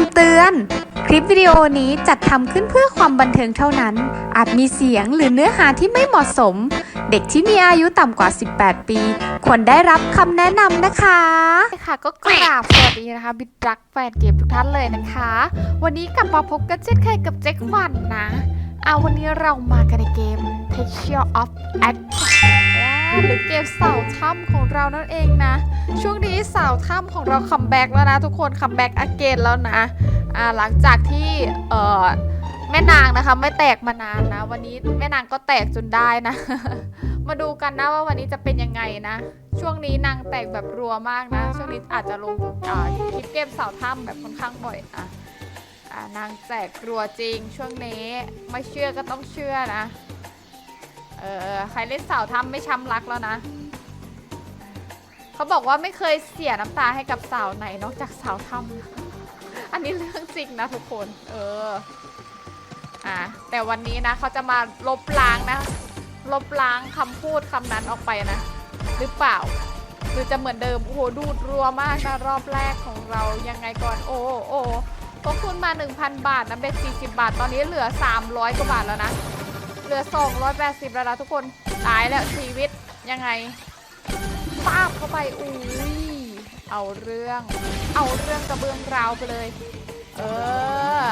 ำเตือน คลิปวิดีโอนี้จัดทำขึ้นเพื่อความบันเทิงเท่านั้น อาจมีเสียงหรือเนื้อหาที่ไม่เหมาะสม เด็กที่มีอายุต่ำกว่า 18 ปี ควรได้รับคำแนะนำนะคะค่ะก็กราบสวัสดีนะคะบิดรักแฟนเกมทุกท่านเลยนะคะ วันนี้กลับมาพบกันเช่นเคยกับเจ๊กวันนะเอาวันนี้เรามากันในเกม Texture of Attack หรือเกมเสาถ้ำของเรานั่นเองนะ ช่วงนี้เสาถ้ำของเราคัมแบ็กแล้วนะทุกคนคัมแบ็กอเกนแล้วนะอ่าหลังจากที่เอ่อแม่นางนะคะไม่แตกมานานนะ วันนี้แม่นางก็แตกจนได้นะ มาดูกันนะว่าวันนี้จะเป็นยังไงนะ ช่วงนี้นางแตกแบบรัวมากนะ ช่วงนี้อาจจะลงอ่าคลิปเกมเสาถ้ำแบบค่อนข้างบ่อยอะอ่านางแตกรัวจริงช่วงนี้ไม่เชื่อก็ต้องเชื่อนะ เออใครเล่นสาถ้ำไม่ช้ำรักแล้วนะ เขาบอกว่าไม่เคยเสียน้ำตาให้กับสาวไหนนอกจากสาวถ้ำอันนี้เรื่องจริงนะทุกคน เออ อะแต่วันนี้นะเขาจะมาลบล้างนะ ลบล้างคำพูดคำนั้นออกไปนะ หรือเปล่าหรือจะเหมือนเดิม โอ้โห ดูดรัวมากนะรอบแรกของเรายังไงก่อน โอ้โอ้พกคุณมา 1,000 บาทนะเบ็ด40 บาท ตอนนี้เหลือ 300 กว่าบาทแล้วนะ เหลือ 280 แล้วนะทุกคน ตายแล้วชีวิตยังไงป้าบเข้าไปอุ้ยเอาเรื่อง เอาเรื่องกระเบื้องราวไปเลย เออ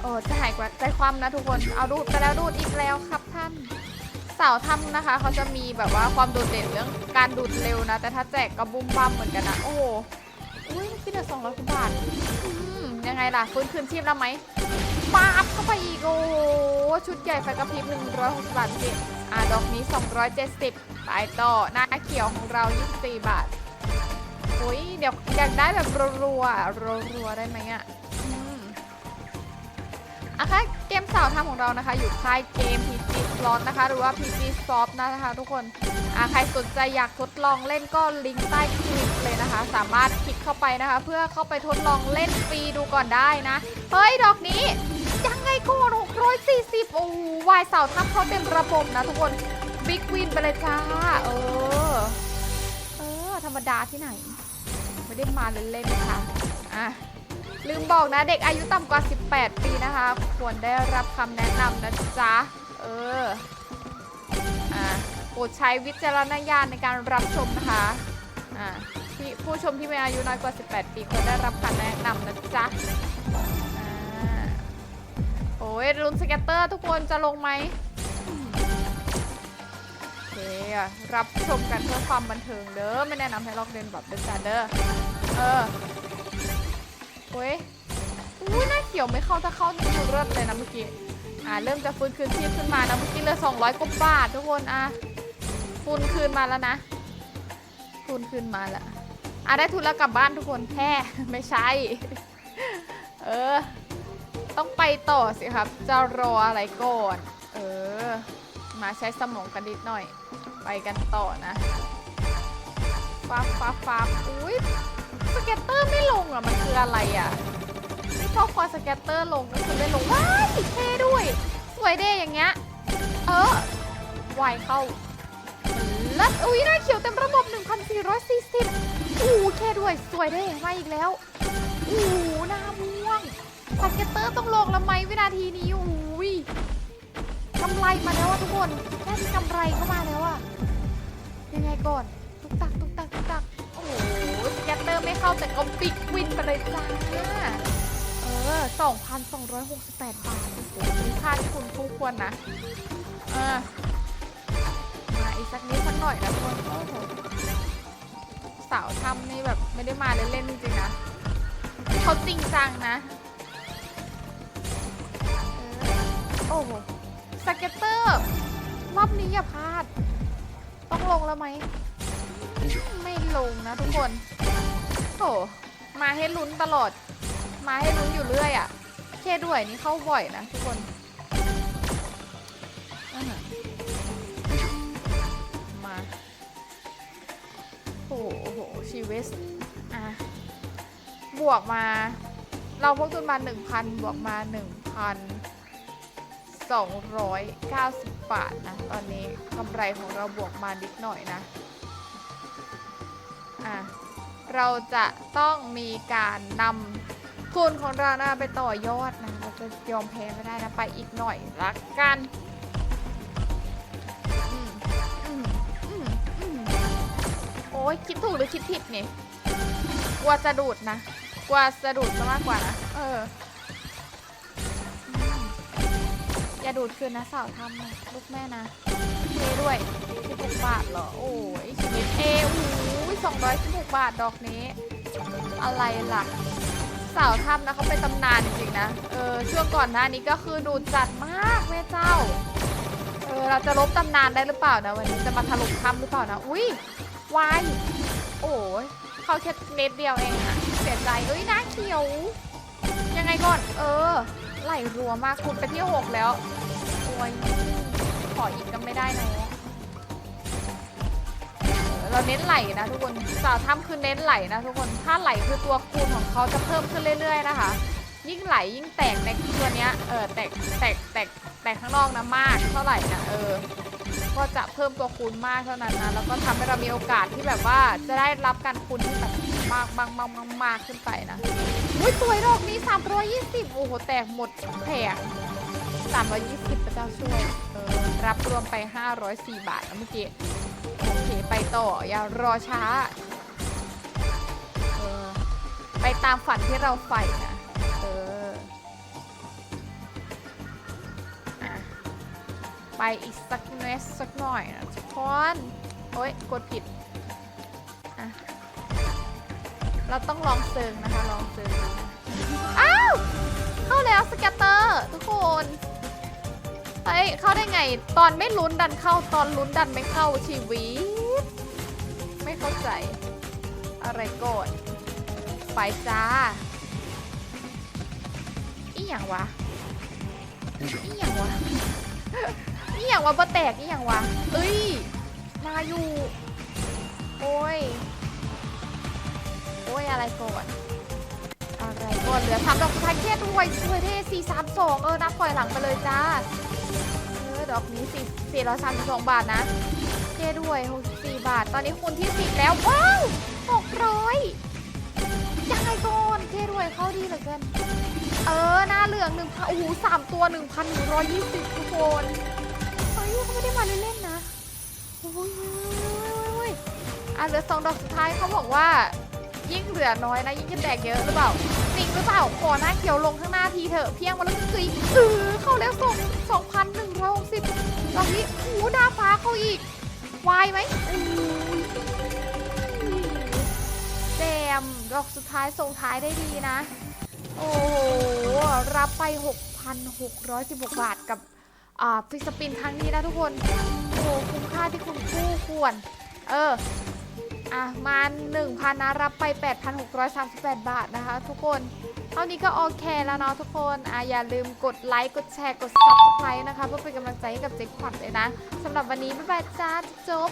โอ้จะหายกว่าใจความนะทุกคน เอาดูดไปแล้วดูดอีกแล้วครับท่านเสาถ้ำนะคะ เขาจะมีแบบว่าความโดดเด่นเรื่องการดูดเร็วนะ แต่ถ้าแจกก็บุ้มบ้ามเหมือนกันนะ โอ้โหอุ้ยคิดเหลือสองร้อยกว่าบาทยังไงล่ะฟื้นคืนชีพแล้วไหม ปาบเข้าไปอีกโอ้ชุดใหญ่ไฟกระพริบหนึ่งร้อยหกสิบบาทพี่อ่าดอกนี้สองร้อยเจ็ดสิบไปต่อหน้าเขียวของเรายี่สิบบาทโอ้ยเดี๋ยวอยากได้แบบรัวๆรัวๆได้ไหมอะอืมอะคะเกมสาวทำของเรานะคะ อยู่ค่ายเกม PG Slot นะคะ หรือว่า PG Soft นะคะ ทุกคนอะใครสนใจอยากทดลองเล่นก็ลิงก์ใต้คลิปเลยนะคะ สามารถคลิกเข้าไปนะคะ เพื่อเข้าไปทดลองเล่นฟรีดูก่อนได้นะ เฮ้ย ดอกนี้ ก่อน640 โอ้วายสาวทับเขาเต็มระบบนะทุกคน บิ๊กวินไปเลยจ้า เออ เออ ธรรมดาที่ไหน ไม่ได้มาเล่นๆนะคะอะลืมบอกนะเด็กอายุต่ำกว่า 18 ปีนะคะ ควรได้รับคำแนะนำนะจ๊ะ เออ อ่าโปรดใช้วิจารณญาณในการรับชมนะคะ อ่าที่ผู้ชมที่มีอายุน้อยกว่า 18 ปีควรได้รับคำแนะนำนะจ๊ะ อ้ยรุนสเก็ตเตอร์ทุกคนจะลงไหมโอเคอะรับชมกันเพื่อความบันเทิงเด้อไม่แนะนำให้ลอกเลียนแบบเด้อจ้าเด้อเออเว้ยอุ้ยหน้าเขียวไม่เข้าถ้าเข้านี่คือเลิศเลยนะเมื่อกี้อ่าเริ่มจะฟื้นคืนชีพขึ้นมานะเมื่อกี้เหลย200กว่าบาททุกคนอะทุนคืนมาแล้วนะทุนคืนมาแล้วอะได้ทุนแล้วกลับบ้านทุกคนแค่ไม่ใช่ เออ ต้องไปต่อสิครับ จะรออะไรก่อน เออ มาใช้สมองกันนิดหน่อย ไปกันต่อนะฟ้าฟ้าฟ้าอุ้ยสเก็ตเตอร์ไม่ลงอะ มันคืออะไรอะนี่พอคอสเก็ตเตอร์ลงก็คือไม่ลง ว้ายเท่ด้วย สวยเด้อย่างเงี้ย เออวายเข้าแล้วอุ้ยหน้าเขียวเต็มระบบ 1,440 อู้เท่ด้วย สวยเด้มาอีกแล้ว อู้หน้าม่วง สเก็ตเตอร์ต้องลงแล้วไหมวินาทีนี้อุ้ยกำไรมาแล้วอะทุกคนแค่มีกำไรเข้ามาแล้วอะยังไงก่อน ตุกตักตุกตักตุกตักโอ้โหสเก็ตเตอร์ไม่เข้าแต่ก็บิ๊กวินไปเลยจ้าเออ2,268 บาทโอ้โหเป็นค่าที่คุณคู่ควรนะเออมาอีกสักนิดสักหน่อยนะทุกคนโอ้โหสาวทำนี่แบบไม่ได้มาเล่นๆจริงๆนะเขาจริงจังนะ โอ้โหสเก็ตเตอร์ รอบนี้อย่าพลาด ต้องลงแล้วไหม ไม่ลงนะทุกคนโถมาให้ลุ้นตลอด มาให้ลุ้นอยู่เรื่อยอะ่ะ เคด้วยนี่เข้าบ่อยนะทุกคนมาโอ้โหชีวิตอะ บวกมา เราพกทุนมา1,000 บวกมา 290 บาทนะ ตอนนี้กำไรของเราบวกมานิดหน่อยนะ อะ เราจะต้องมีการนำทุนของเรานะไปต่อยอดนะ เราจะยอมแพ้ไม่ได้นะ ไปอีกหน่อยละกันออโอ้ยคิดถูกหรือคิดผิดเนี่ยกลัวจะดูดนะกลัวจะดูดซะมากกว่านะ เออ ดูดคืนนะสาวทำนะลูกแม่นะเทด้วย16บาทเหรอ โอ้ยชีวิตเอวโอ้ย216 บาทดอกนี้ อะไรล่ะ สาวทำนะเขาเป็นตำนานจริงๆนะ เออช่วงก่อนหน้านี้ก็คือดูดจัดมากแม่เจ้า เออเราจะลบตำนานได้หรือเปล่านะวันนี้จะมาถล่มถ้ำหรือเปล่านะ อุ้ยวายโอ้ยเขาแค่เน็ตเดียวเองอะเสียใจเอ้ยหน้าเขียว ยังไงก่อน เออไหลรัวมากคุณไปที่หกแล้ว โอ้ยขออีกก็ไม่ได้เนะเราเน้นไหลนะทุกคนสาวถ้ำคือเน้นไหลนะทุกคน ถ้าไหลคือตัวคูณของเขาจะเพิ่มขึ้นเรื่อย ๆ นะคะ ยิ่งไหลยิ่งแตกในตัวเนี้ย เออแตกแตกแตกแตกข้างนอกนะมากเท่าไหร่นะเออ ก็จะเพิ่มตัวคูณมากเท่านั้นนะ แล้วก็ทำให้เรามีโอกาสที่แบบว่าจะได้รับการคูณที่แบบมากมากมากมากมากขึ้นไปนะอุ้ยสวยดอกนี้320โอ้โหแตกหมดแผง 320พระเจ้าช่วยเออรับรวมไป 504 บาทนะเมื่อกี้โอเคไปต่ออย่ารอช้าเออไปตามฝันที่เราใฝ่นะเอออะไปอีกสักเนสสักหน่อยนะทุกคนโอ๊ยกดผิดอะเราต้องลองเซิงนะคะลองเซิงอ้าวเข้าแล้วสแกตเตอร์ ทุกคน เฮ้ยเข้าได้ไง ตอนไม่ลุ้นดันเข้าตอนลุ้นดันไม่เข้าชีวิต ไม่เข้าใจ อะไรก่อนไปจ้าอีหยังวะอีหยังวะอีหยังวะบ่แตกอีหยังวะเอ้ยมาอยู่โอ้ยโอ้ยอะไรก่อนอะไรก่อนเหลือสามดอกสุดท้ายแค่ด้วยสวยเท่สี่สามสองเออนับถอยหลังไปเลยจ้า เออดอกนี้สี่สี่ร้อยสามสิบสองบาทนะเท่ด้วยหกสี่บาท ตอนนี้คูณที่สิบแล้ว ว้าวหกร้อยยังไงก่อนเท่ด้วยเข้าดีเหลือเกิน เออ หน้าเหลืองหนึ่งพันโอ้โหสามตัวหนึ่งพันหนึ่งร้อยยี่สิบทุกคนเฮ้ยเขาไม่ได้มาเล่นๆนะโอ้ยอะเหลือสองดอกสุดท้ายเขาบอกว่ายิ่งเหลือน้อยนะยิ่งจะแตกเยอะหรือเปล่าจริงหรือเปล่าขอหน้าเขียวลงข้างหน้าทีเถอะเพียงวันละสิบเออเข้าแล้วสองสองพันหนึ่ง ร้อยหกสิบดอกนี้โอ้โหดาฟ้าเข้าอีก วายไหมแจมดอกสุดท้ายส่งท้ายได้ดีนะ โอ้โห รับไป 6,616 บาทกับฟิสปินครั้งนี้นะทุกคน โอ้โห คุ้มค่าที่คุณคู่ควร เออ อะ มา 1,000นะรับไป 8,638 บาทนะคะทุกคน เท่านี้ก็โอเคแล้วเนาะทุกคนอะอย่าลืมกดไลค์ กดแชร์ กด subscribe นะคะ เพื่อเป็นกำลังใจให้กับเจ๊ขวัญเลยนะสำหรับวันนี้บ๊ายบายจ้าจบ